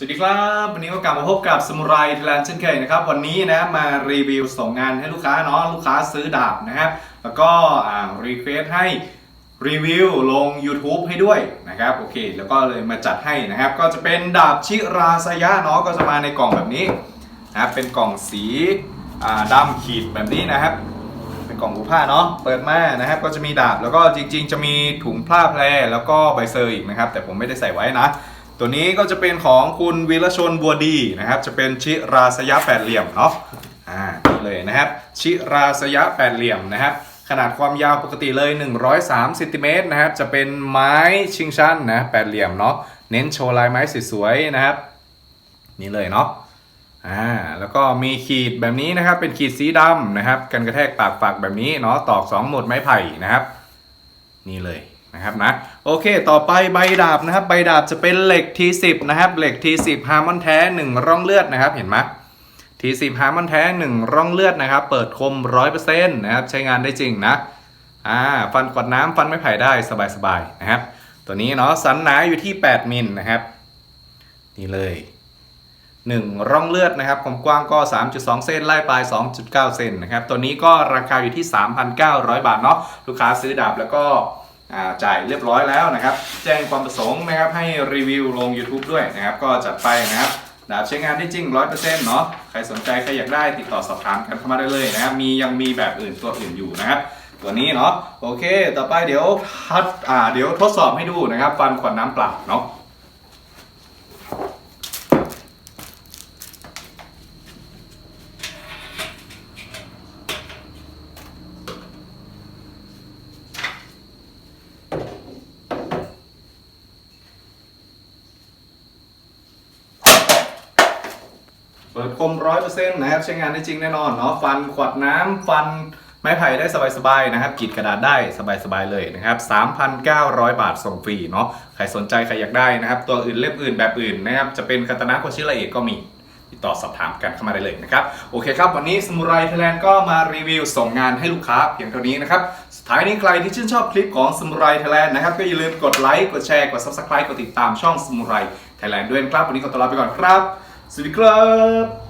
สวัสดีครับ วันนี้ก็กลับมาพบกับสมุไรไทยแลนด์เช่นเคยนะครับ วันนี้นะมารีวิวส่งงานให้ลูกค้าเนาะลูกค้าซื้อดาบนะครับ แล้วก็รีเควสให้รีวิวลง YouTube ให้ด้วยนะครับโอเค แล้วก็เลยมาจัดให้นะครับ ก็จะเป็นดาบชิราสยะเนาะก็จะมาในกล่องแบบนี้นะครับเป็นกล่องสีอ่าดำขีดแบบนี้นะครับ เป็นกล่องหูผ้าเนาะเปิดมานะครับ ก็จะมีดาบแล้วก็จริง ๆ จะมีถุงผ้าแพรแล้วก็ใบเซอร์อีกนะครับ แต่ผมไม่ได้ใส่ไว้นะ ตัวนี้ก็จะเป็นของคุณวีรชนบัวดีนะครับ จะเป็นชิราสยะแปดเหลี่ยมเนาะอ่านี่เลยนะครับ ชิราสยะแปดเหลี่ยมนะครับ ขนาดความยาวปกติเลย 103เซนติเมตรนะครับ จะเป็นไม้ชิงชันนะแปดเหลี่ยมเนาะเน้นโชว์ลายไม้สวยๆนะครับ นี่เลยเนาะอ่าแล้วก็มีขีดแบบนี้นะครับ เป็นขีดสีดำนะครับกันกระแทกปากฝักแบบนี้เนาะตอก 2 หมดไม้ไผ่นะครับ นี่เลย นะครับนะโอเค ต่อไปใบดาบนะครับ ใบดาบจะเป็นเหล็ก T10 นะครับเหล็ก T10 ฮาร์มอนแท้ 1 ร่องเลือดนะครับเห็นไหม T10 ฮาร์มอนแท้ 1 ร่องเลือดนะครับ เปิดคม 100%นะครับใช้งานได้จริงนะอ่าฟันขวดน้ำฟันไม้ไผ่ได้สบายๆนะครับ ตัวนี้เนาะสันหนาอยู่ที่ 8 มิลนะครับ นี่เลย 1 ร่องเลือดนะครับความกว้างก็ 3.2 เซนไล่ปลาย 2.9 เซนนะครับตัวนี้ก็ราคาอยู่ที่ 3,900 บาทเนาะลูกค้าซื้อดาบแล้วก็ จ่ายเรียบร้อยแล้วนะครับ แจ้งความประสงค์นะครับให้รีวิวลง YouTube ด้วยนะครับ ก็จัดไปนะครับดาบใช้งานได้จริง 100%เนาะใครสนใจใครอยากได้ติดต่อสอบถามกันเข้ามาได้เลยนะครับ มียังมีแบบอื่นตัวอื่นอยู่นะครับตัวนี้เนาะโอเค ต่อไปเดี๋ยวทัดอ่าเดี๋ยวทดสอบให้ดูนะครับ ฟันขวดน้ำเปล่าเนาะ เปิดคมร้อยเปอร์เซ็นต์นะครับใช้งานได้จริงแน่นอนเนาะฟันขวดน้ำฟันไม้ไผ่ได้สบายๆนะครับกรีดกระดาษได้สบายๆเลยนะครับ 3,900 บาทส่งฟรีเนาะใครสนใจใครอยากได้นะครับ ตัวอื่นเล่มอื่นแบบอื่นนะครับจะเป็นคาตานะโคชิระเอกก็มีติดต่อสอบถามกันเข้ามาได้เลยนะครับ โอเคครับ วันนี้สมุไรไทยแลนด์ก็มารีวิวส่งงานให้ลูกค้าเพียงเท่านี้นะครับ สุดท้ายนี้ใครที่ชื่นชอบคลิปของสมุไรไทยแลนด์นะครับ ก็อย่าลืมกดไลค์กดแชร์กด subscribe กดติดตามช่องสมุไรไทยแลนด์ด้วยนะครับ วันนี้ขอตัวลาไปก่อนครับ สวัสดีครับ